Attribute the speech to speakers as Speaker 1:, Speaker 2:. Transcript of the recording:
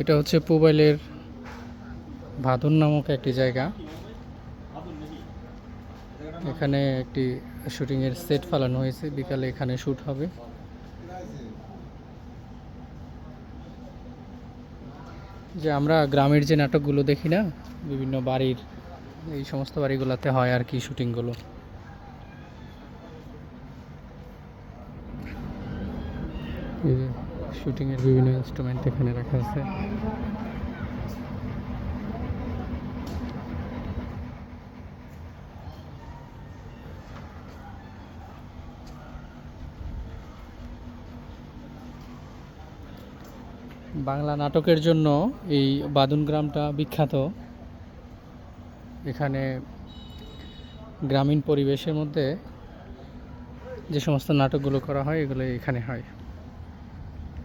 Speaker 1: এটা হচ্ছে পুবাইলের ভাদুন নামক একটি জায়গা। এখানে একটি শুটিংয়ের সেট ফালানো হয়েছে, বিকালে এখানে শ্যুট হবে। যে আমরা গ্রামের যে নাটকগুলো দেখি না, বিভিন্ন বাড়ির এই সমস্ত বাড়িগুলোতে হয় আর কি শুটিংগুলো। এই শুটিংয়ের বিভিন্ন ইনস্ট্রুমেন্ট এখানে রাখা আছে। বাংলা নাটকের জন্য এই বাদুন গ্রামটা বিখ্যাত। এখানে গ্রামীণ পরিবেশের মধ্যে যে সমস্ত নাটকগুলো করা হয় এগুলো এখানে হয়।